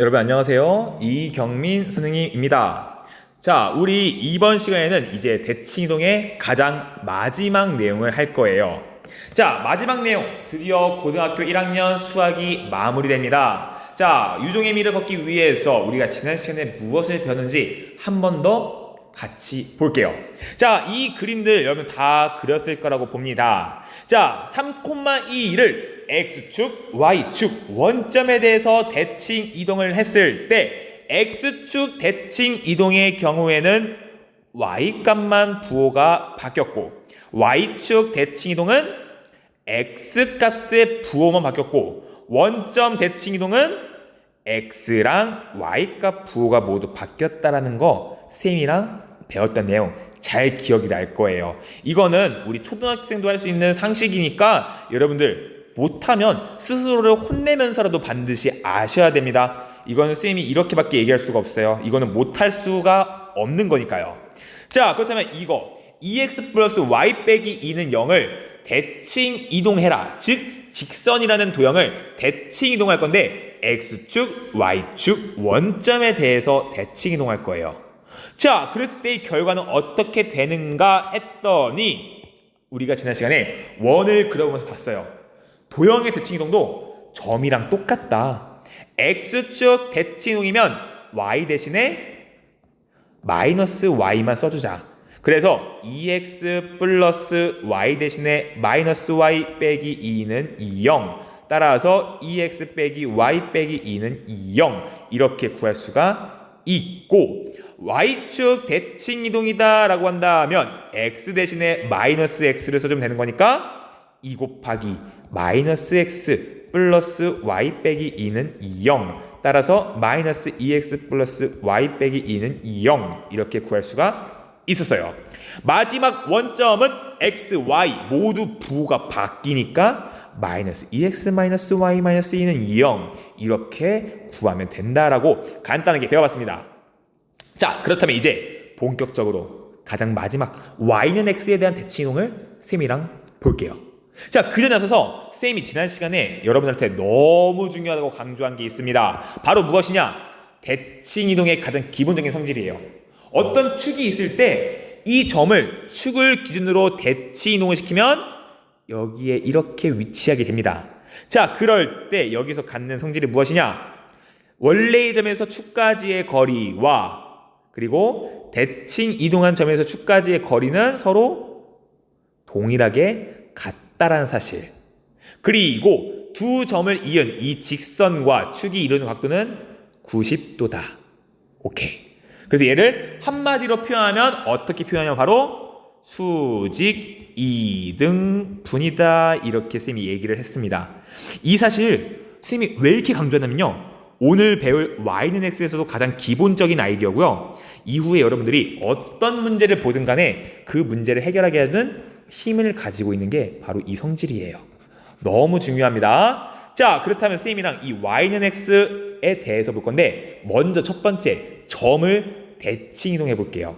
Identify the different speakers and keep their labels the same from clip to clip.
Speaker 1: 여러분 안녕하세요. 이경민 선생님입니다. 자, 우리 이번 시간에는 이제 대칭이동의 가장 마지막 내용을 할 거예요. 자, 마지막 내용. 드디어 고등학교 1학년 수학이 마무리됩니다. 자, 유종의 미를 걷기 위해서 우리가 지난 시간에 무엇을 배웠는지 한 번 더 같이 볼게요. 자, 이 그림들 여러분 다 그렸을 거라고 봅니다. 자, 3,2를 x축, y축 원점에 대해서 대칭 이동을 했을 때 x축 대칭 이동의 경우에는 y 값만 부호가 바뀌었고 y축 대칭 이동은 x 값의 부호만 바뀌었고 원점 대칭 이동은 x랑 y 값 부호가 모두 바뀌었다라는 거 쌤이랑 배웠던 내용 잘 기억이 날 거예요. 이거는 우리 초등학생도 할 수 있는 상식이니까 여러분들 못하면 스스로를 혼내면서라도 반드시 아셔야 됩니다. 이거는 쌤이 이렇게밖에 얘기할 수가 없어요. 이거는 못할 수가 없는 거니까요. 자, 그렇다면 이거 2x 플러스 y 빼기 2는 0을 대칭 이동해라. 즉, 직선이라는 도형을 대칭 이동할 건데 x축, y축 원점에 대해서 대칭 이동할 거예요. 자, 그랬을 때이 결과는 어떻게 되는가 했더니 우리가 지난 시간에 원을 그려보면서 봤어요. 도형의 대칭 이동도 점이랑 똑같다. x축 대칭 이동이면 y 대신에 마이너스 y만 써주자. 그래서 2x 플러스 y 대신에 마이너스 y 빼기 2는 2, 0. 따라서 2x 빼기 y 빼기 2는 2, 0. 이렇게 구할 수가 있고 y축 대칭 이동이다 라고 한다면 x 대신에 마이너스 x를 써주면 되는 거니까 2 곱하기 마이너스 x 플러스 y 빼기 2는 2, 0 따라서 마이너스 2x 플러스 y 빼기 2는 2, 0 이렇게 구할 수가 있었어요. 마지막 원점은 x, y 모두 부호가 바뀌니까 마이너스 2x 마이너스 y 마이너스 2는 2, 0 이렇게 구하면 된다라고 간단하게 배워봤습니다. 자, 그렇다면 이제 본격적으로 가장 마지막 y는 x에 대한 대칭이동을 쌤이랑 볼게요. 자, 그 전에 앞서서 쌤이 지난 시간에 여러분한테 너무 중요하다고 강조한 게 있습니다. 바로 무엇이냐? 대칭 이동의 가장 기본적인 성질이에요. 어떤 축이 있을 때 이 점을 축을 기준으로 대칭 이동을 시키면 여기에 이렇게 위치하게 됩니다. 자, 그럴 때 여기서 갖는 성질이 무엇이냐? 원래의 점에서 축까지의 거리와 그리고 대칭 이동한 점에서 축까지의 거리는 서로 동일하게 같다 라는 사실. 그리고 두 점을 이은 이 직선과 축이 이루는 각도는 90도다. 오케이. 그래서 얘를 한마디로 표현하면 어떻게 표현하냐면 바로 수직 이등분이다 이렇게 쌤이 얘기를 했습니다. 이 사실 쌤이 왜 이렇게 강조하냐면요. 오늘 배울 y는 x에서도 가장 기본적인 아이디어고요. 이후에 여러분들이 어떤 문제를 보든 간에 그 문제를 해결하게 하는 힘을 가지고 있는 게 바로 이 성질이에요. 너무 중요합니다. 자, 그렇다면 쌤이랑 이 y는 x에 대해서 볼 건데 먼저 첫 번째 점을 대칭 이동해 볼게요.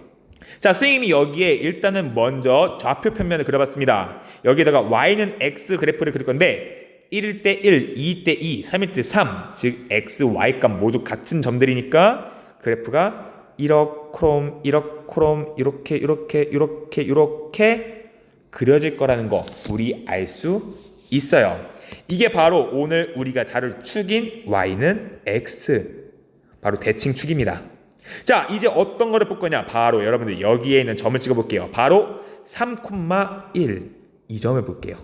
Speaker 1: 자, 선생님이 여기에 일단은 먼저 좌표 평면을 그려봤습니다. 여기에다가 y는 x 그래프를 그릴 건데 1일 때 1, 2일 때 2, 3일 때 3, 즉 x, y 값 모두 같은 점들이니까 그래프가 이렇크롬, 이렇크롬, 이렇게, 이렇게, 이렇게, 이렇게 그려질 거라는 거 우리 알 수 있어요. 이게 바로 오늘 우리가 다룰 축인 y는 x, 바로 대칭 축입니다. 자, 이제 어떤 거를 볼 거냐? 바로 여러분들 여기에 있는 점을 찍어 볼게요. 바로 3,1 이 점을 볼게요.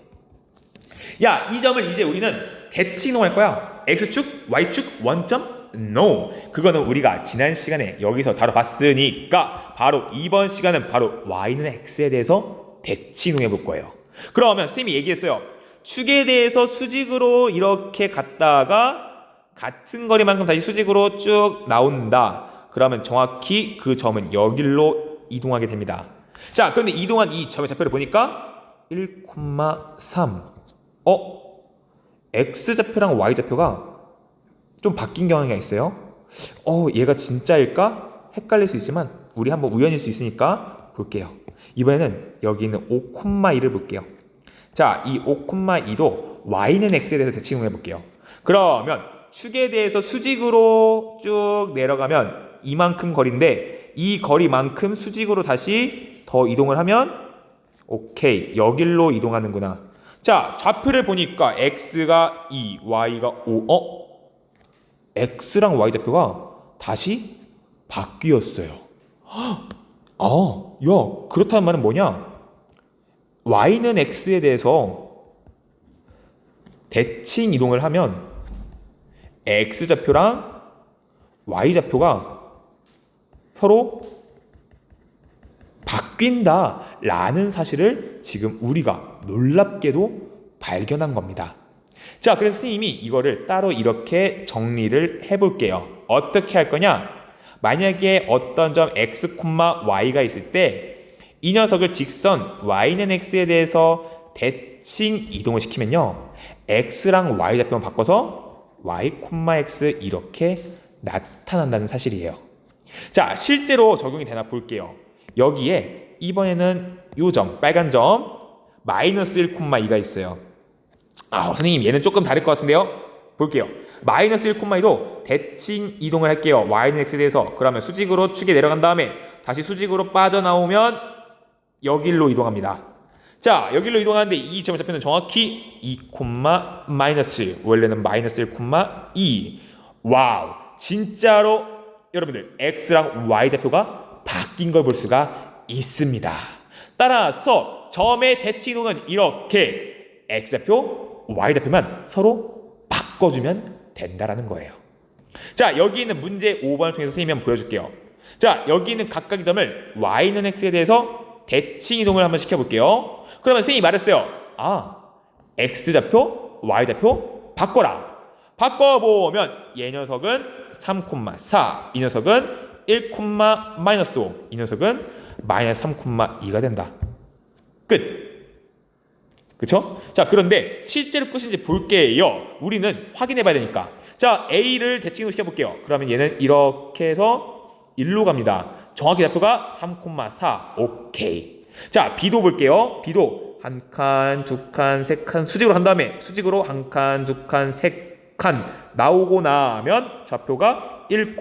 Speaker 1: 야, 이 점을 이제 우리는 대칭 이동할 거야. x축, y축, 원점? No. 그거는 우리가 지난 시간에 여기서 다뤄봤으니까 바로 이번 시간은 바로 y는 x에 대해서 이동해 볼 거예요. 그러면 쌤이 얘기했어요. 축에 대해서 수직으로 이렇게 갔다가 같은 거리만큼 다시 수직으로 쭉 나온다. 그러면 정확히 그 점은 여기로 이동하게 됩니다. 자, 그런데 이동한 이 점의 좌표를 보니까 1,3 어? X좌표랑 Y좌표가 좀 바뀐 경향이 있어요. 어, 얘가 진짜일까? 헷갈릴 수 있지만 우리 한번 우연일 수 있으니까 볼게요. 이번에는 여기 있는 5,2를 볼게요. 자, 이 5,2도 Y는 X에 대해서 대칭해 볼게요. 그러면 축에 대해서 수직으로 쭉 내려가면 이만큼 거리인데 이 거리만큼 수직으로 다시 더 이동을 하면 오케이 여길로 이동하는구나. 자 좌표를 보니까 x가 2, y가 5. 어? x랑 y 좌표가 다시 바뀌었어요. 아, 야 그렇다는 말은 뭐냐? y는 x에 대해서 대칭 이동을 하면 x 좌표랑 y 좌표가 서로 바뀐다라는 사실을 지금 우리가 놀랍게도 발견한 겁니다. 자, 그래서 선생님이 이거를 따로 이렇게 정리를 해볼게요. 어떻게 할 거냐? 만약에 어떤 점 x, y가 있을 때 이 녀석을 직선 y는 x에 대해서 대칭 이동을 시키면요. x랑 y 좌표만 바꿔서 y, x 이렇게 나타난다는 사실이에요. 자, 실제로 적용이 되나 볼게요. 여기에 이번에는 요 점, 빨간 점, 마이너스 1,2가 있어요. 아, 선생님 얘는 조금 다를 것 같은데요? 볼게요. 마이너스 1,2도 대칭 이동을 할게요. y는 x에 대해서. 그러면 수직으로 축에 내려간 다음에 다시 수직으로 빠져나오면 여길로 이동합니다. 자, 여길로 이동하는데 이 점의 좌표는 정확히 2, 마이너스 원래는 마이너스 1,2 와우 진짜로 여러분들 x랑 y 좌표가 바뀐 걸 볼 수가 있습니다. 따라서 점의 대칭 이동은 이렇게 x 좌표, y 좌표만 서로 바꿔주면 된다라는 거예요. 자, 여기 있는 문제 5번을 통해서 선생님이 한번 보여줄게요. 자, 여기 있는 각각의 점을 y는 x에 대해서 대칭 이동을 한번 시켜볼게요. 그러면 선생님이 말했어요. 아, x 좌표, y 좌표 바꿔라. 바꿔보면 얘 녀석은 3,4, 이 녀석은 1, 마이너스 5, 이 녀석은 마이너스 3,2가 된다. 끝. 그쵸? 자, 그런데 실제로 끝인지 볼게요. 우리는 확인해 봐야 되니까. 자, A를 대칭으로 시켜 볼게요. 그러면 얘는 이렇게 해서 1로 갑니다. 정확히 좌표가 3,4. 오케이. 자, B도 볼게요. B도 한 칸, 두 칸, 세 칸 수직으로 한 다음에 수직으로 한 칸, 두 칸, 세 칸 나오고 나면 좌표가 1,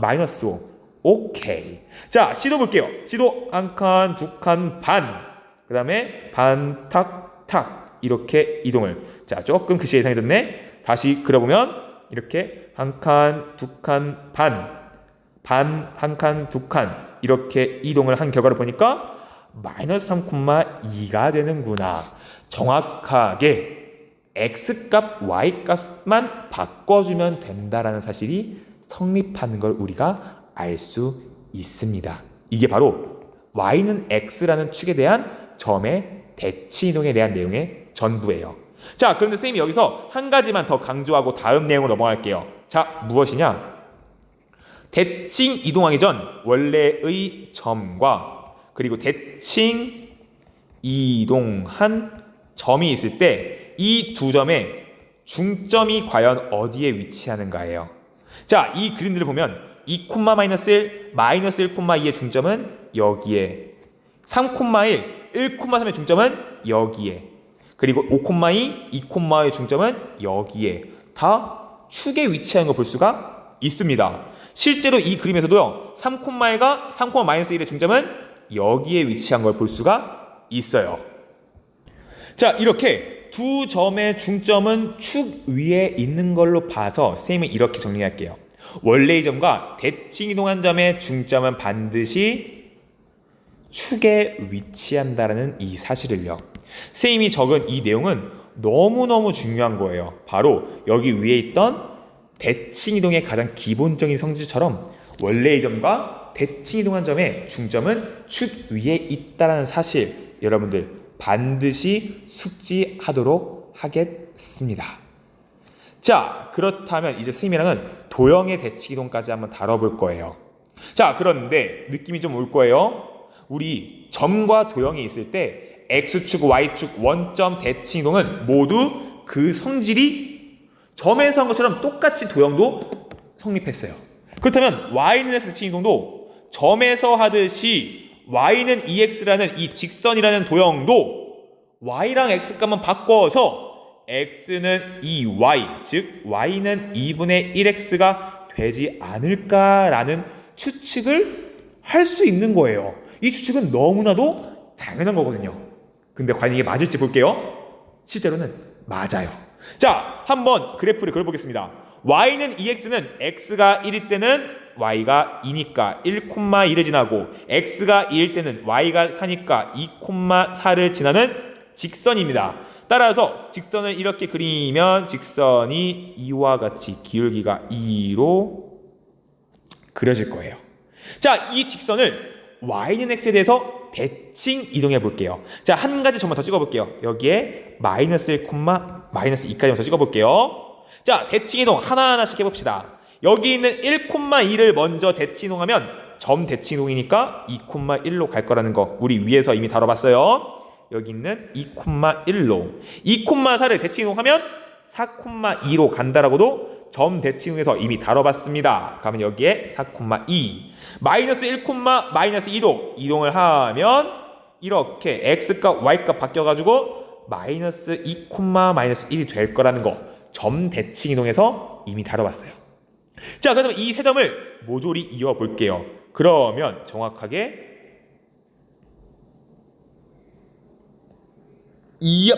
Speaker 1: 마이너스 5. 오케이. 자, C도 볼게요. C도 한 칸, 두 칸, 반. 그 다음에 반, 탁, 탁. 이렇게 이동을. 자, 조금 글씨 예상이 됐네. 다시 그려보면 이렇게 한 칸, 두 칸, 반. 반, 한 칸, 두 칸 이렇게 이동을 한 결과를 보니까 마이너스 3,2가 되는구나. 정확하게 x값, y값만 바꿔주면 된다라는 사실이 성립하는 걸 우리가 알 수 있습니다. 이게 바로 y는 x라는 축에 대한 점의 대치 이동에 대한 내용의 전부예요. 자, 그런데 선생님이 여기서 한 가지만 더 강조하고 다음 내용으로 넘어갈게요. 자, 무엇이냐? 대칭 이동하기 전 원래의 점과 그리고 대칭 이동한 점이 있을 때 이 두 점의 중점이 과연 어디에 위치하는가예요. 자, 이 그림들을 보면 2, 마이너스 1, 마이너스 1, 2의 중점은 여기에 3, 1, 1, 3의 중점은 여기에 그리고 5, 2, 2, 5의 중점은 여기에 다 축에 위치하는 걸 볼 수가 있습니다. 실제로 이 그림에서도요. 3콤마가 3콤마 마이너스 1의 중점은 여기에 위치한 걸 볼 수가 있어요. 자, 이렇게 두 점의 중점은 축 위에 있는 걸로 봐서 선생님은 이렇게 정리할게요. 원래 이 점과 대칭 이동한 점의 중점은 반드시 축에 위치한다는 이 사실을요. 선생님이 적은 이 내용은 너무너무 중요한 거예요. 바로 여기 위에 있던 대칭 이동의 가장 기본적인 성질처럼 원래 이점과 대칭 이동한 점의 중점은 축 위에 있다는 사실 여러분들 반드시 숙지하도록 하겠습니다. 자, 그렇다면 이제 선생님이랑은 도형의 대칭 이동까지 한번 다뤄볼 거예요. 자, 그런데 느낌이 좀 올 거예요. 우리 점과 도형이 있을 때 x축, y축, 원점 대칭 이동은 모두 그 성질이 점에서 한 것처럼 똑같이 도형도 성립했어요. 그렇다면 y는 s 대칭 이동도 점에서 하듯이 y는 ex라는 이 직선이라는 도형도 y랑 x 값만 바꿔서 x는 2y, 즉 y는 2분의 1x가 되지 않을까라는 추측을 할 수 있는 거예요. 이 추측은 너무나도 당연한 거거든요. 근데 과연 이게 맞을지 볼게요. 실제로는 맞아요. 자, 한번 그래프를 그려보겠습니다. y는 2x는 x가 1일 때는 y가 2니까 1,1을 지나고 x가 2일 때는 y가 4니까 2,4를 지나는 직선입니다. 따라서 직선을 이렇게 그리면 직선이 이와 같이 기울기가 2로 그려질 거예요. 자, 이 직선을 y는 x에 대해서 대칭 이동해 볼게요. 자, 한 가지 점만 더 찍어 볼게요. 여기에 마이너스 1, 마이너스 2까지 더 찍어 볼게요. 자, 대칭 이동 하나하나씩 해 봅시다. 여기 있는 1,2를 먼저 대칭 이동하면 점 대칭 이동이니까 2,1로 갈 거라는 거 우리 위에서 이미 다뤄봤어요. 여기 있는 2,1로 2,4를 대칭 이동하면 4,2로 간다라고도 점 대칭에서 이미 다뤄봤습니다. 그러면 여기에 4,2 마이너스 1, 마이너스 2로 이동을 하면 이렇게 x값 y값 바뀌어가지고 마이너스 2, 마이너스 1이 될 거라는 거 점 대칭 이동에서 이미 다뤄봤어요. 자 그러면 이세 점을 모조리 이어 볼게요. 그러면 정확하게 이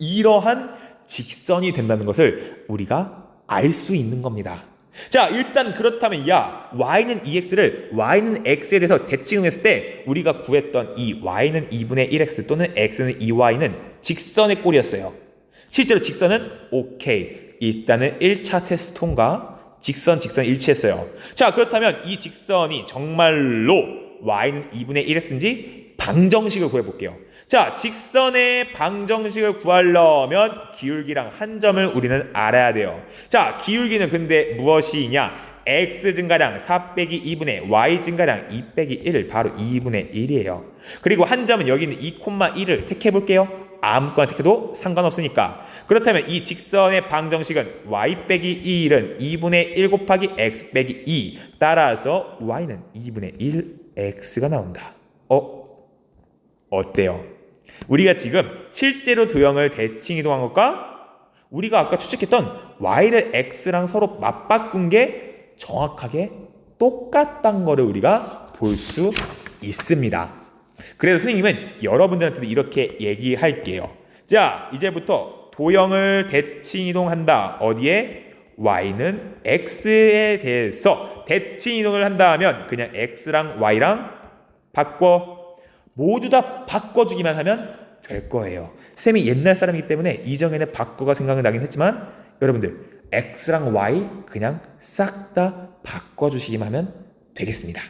Speaker 1: 이러한 직선이 된다는 것을 우리가 알 수 있는 겁니다. 자, 일단 그렇다면 야, y는 2x를 y는 x에 대해서 대칭했을 때 우리가 구했던 이 y는 2분의 1x 또는 x는 2y는 직선의 꼴이었어요. 실제로 직선은 오케이. 일단은 1차 테스트 통과. 직선 직선 일치했어요. 자, 그렇다면 이 직선이 정말로 y는 2분의 1x인지 방정식을 구해 볼게요. 자, 직선의 방정식을 구하려면 기울기랑 한 점을 우리는 알아야 돼요. 자, 기울기는 근데 무엇이냐? x 증가량 4 빼기 2분의 y 증가량 2 빼기 1을 바로 2분의 1이에요. 그리고 한 점은 여기 있는 2,1을 택해 볼게요. 아무거나 택해도 상관없으니까. 그렇다면 이 직선의 방정식은 y 빼기 1은 2분의 1 곱하기 x 빼기 2. 따라서 y는 2분의 1 x가 나온다. 어? 어때요? 우리가 지금 실제로 도형을 대칭 이동한 것과 우리가 아까 추측했던 y를 x랑 서로 맞바꾼 게 정확하게 똑같단 거를 우리가 볼 수 있습니다. 그래서 선생님은 여러분들한테도 이렇게 얘기할게요. 자, 이제부터 도형을 대칭 이동한다. 어디에? y는 x에 대해서 대칭 이동을 한다 하면 그냥 x랑 y랑 바꿔 모두 다 바꿔주기만 하면 될 거예요. 쌤이 옛날 사람이기 때문에 이전에는 바꿔가 생각이 나긴 했지만 여러분들 x랑 y 그냥 싹 다 바꿔주시기만 하면 되겠습니다.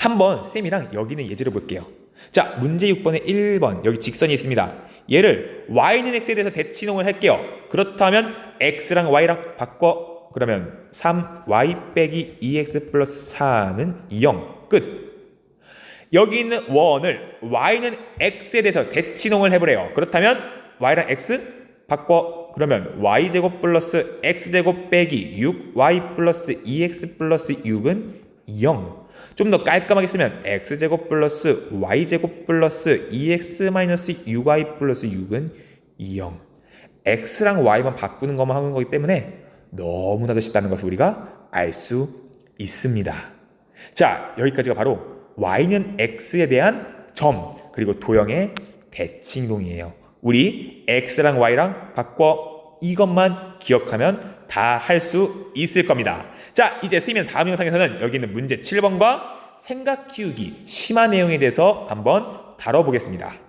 Speaker 1: 한번 쌤이랑 여기는 예제를 볼게요. 자, 문제 6번에 1번 여기 직선이 있습니다. 얘를 y는 x에 대해서 대칭동을 할게요. 그렇다면 x랑 y랑 바꿔 그러면 3y 빼기 2x 플러스 4는 0 끝. 여기 있는 원을 y는 x에 대해서 대칭동을 해보래요. 그렇다면 y랑 x 바꿔 그러면 y제곱 플러스 x제곱 빼기 6y 플러스 2x 플러스 6은 0. 좀 더 깔끔하게 쓰면 x제곱 플러스 y제곱 플러스 2x 마이너스 6y 플러스 6은 0. x랑 y만 바꾸는 것만 하는 거기 때문에 너무나도 쉽다는 것을 우리가 알 수 있습니다. 자, 여기까지가 바로 y는 x에 대한 점 그리고 도형의 대칭동이에요. 우리 x랑 y랑 바꿔 이것만 기억하면 다 할 수 있을 겁니다. 자, 이제 세면 다음 영상에서는 여기 있는 문제 7번과 생각 키우기 심화 내용에 대해서 한번 다뤄보겠습니다.